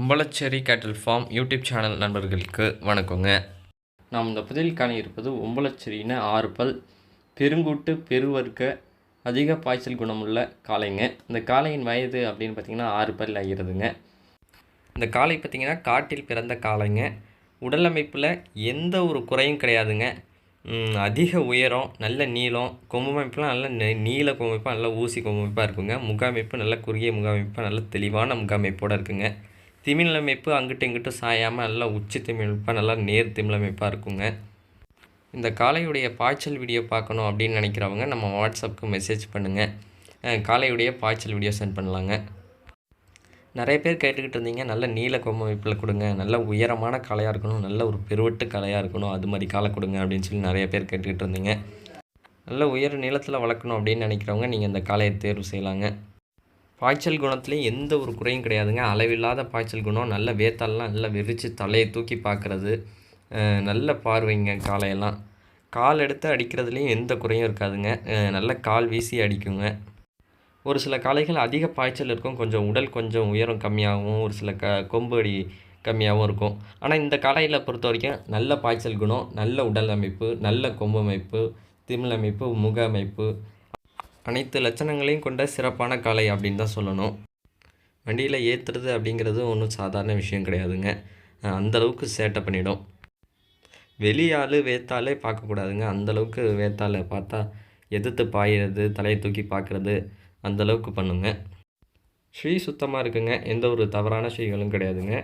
உம்பளச்சேரி கேட்டல் form YouTube channel நண்பர்களுக்கு வணக்கங்க. நாம் இந்த பதில் காண இருப்பது உம்பளச்சேரின்னு ஆறு பல் பெருங்கூட்டு பெருவர்க்க அதிக பாய்ச்சல் குணமுள்ள காளைங்க. இந்த காளையின் வயது அப்படின்னு பார்த்தீங்கன்னா ஆறு பல் ஆகிறதுங்க. இந்த காளை பார்த்திங்கன்னா காட்டில் பிறந்த காளைங்க. உடல் அமைப்பில் எந்த ஒரு குறையும் கிடையாதுங்க. அதிக உயரம் நல்ல நீளம் கொம்பமைப்புலாம் நல்ல நெ- நீள கொம்பு நல்ல ஊசி கொம்பமைப்பாக இருக்குங்க. முகாமைப்பு நல்ல குறுகிய முகாமைப்பாக நல்ல தெளிவான முகாமைப்போடு இருக்குங்க. திமிழ் அமைப்பு அங்கிட்டு இங்கிட்டும் சாயாமல் நல்லா உச்சி திமிழ் அமைப்பாக நல்லா நேர் திமிழ் அமைப்பாக இருக்குங்க. இந்த காளையுடைய பாய்ச்சல் வீடியோ பார்க்கணும் அப்படின்னு நினைக்கிறவங்க நம்ம வாட்ஸ்அப்புக்கு மெசேஜ் பண்ணுங்கள் காளையுடைய பாய்ச்சல் வீடியோ சென்ட் பண்ணலாங்க. நிறைய பேர் கேட்டுக்கிட்டு இருந்தீங்க நல்ல நீல கொம்பமைப்பில் கொடுங்க நல்ல உயரமான கலையாக இருக்கணும் நல்ல ஒரு பெருவெட்டு கலையாக இருக்கணும் அது மாதிரி காலை கொடுங்க அப்படின்னு சொல்லி நிறைய பேர் கேட்டுக்கிட்டு இருந்தீங்க. நல்ல உயர நீளத்தில் வளர்க்கணும் அப்படின்னு நினைக்கிறவங்க நீங்கள் இந்த காளையை தேர்வு செய்யலாங்க. பாய்ச்சல் குணத்துலேயும் எந்த ஒரு குறையும் கிடையாதுங்க. அளவில்லாத பாய்ச்சல் குணம் நல்ல வேத்தாலெலாம் நல்லா விரித்து தலையை தூக்கி பார்க்குறது நல்ல பார்வைங்க காளையெல்லாம் கால் எடுத்து அடிக்கிறதுலேயும் எந்த குறையும் இருக்காதுங்க. நல்ல கால் வீசி அடிக்குங்க. ஒரு சில காளைகள் அதிக பாய்ச்சல் இருக்கும். கொஞ்சம் உடல் கொஞ்சம் உயரம் கம்மியாகவும் ஒரு சில க கொம்பு அடி கம்மியாகவும் இருக்கும். ஆனால் இந்த காளையில் பொறுத்த வரைக்கும் நல்ல பாய்ச்சல் குணம் நல்ல உடல் அமைப்பு நல்ல கொம்பு அமைப்பு திமிழ் அமைப்பு முக அமைப்பு அனைத்து லட்சணங்களையும் கொண்ட சிறப்பான காளை அப்படின்னு தான் சொல்லணும். வண்டியில் ஏற்றுறது அப்படிங்கிறது ஒன்றும் சாதாரண விஷயம் கிடையாதுங்க. அந்தளவுக்கு அந்த அளவுக்கு சேட்டை பண்ணிடும். வெளியாள் வேத்தாலே பார்க்கக்கூடாதுங்க அந்த அளவுக்கு பார்த்தா எதிர்த்து பாயிறது தலையை தூக்கி பார்க்குறது அந்தளவுக்கு பண்ணுங்க. ஸ்ரீ சுத்தமாக இருக்குங்க. எந்த ஒரு தவறான ஸ்ரீகளும் கிடையாதுங்க.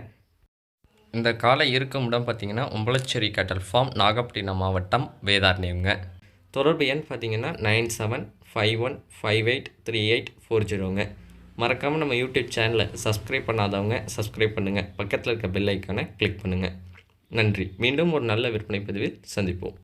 இந்த காலை இருக்கும் இடம் பார்த்திங்கன்னா உம்பளச்சேரி கேட்டல் ஃபார்ம் நாகப்பட்டினம் மாவட்டம் வேதாரண்யம்ங்க. தொடர்பு எண் பார்த்தீங்கன்னா nine seven five one five eight three eight four ஜீரோங்க மறக்காமல் நம்ம யூடியூப் சேனலை சப்ஸ்கிரைப் பண்ணாதவங்க சப்ஸ்கிரைப் பண்ணுங்கள் பக்கத்தில் இருக்க பெல் ஐக்கானை கிளிக் பண்ணுங்கள் நன்றி. மீண்டும் ஒரு நல்ல விற்பனை பதிவில் சந்திப்போம்.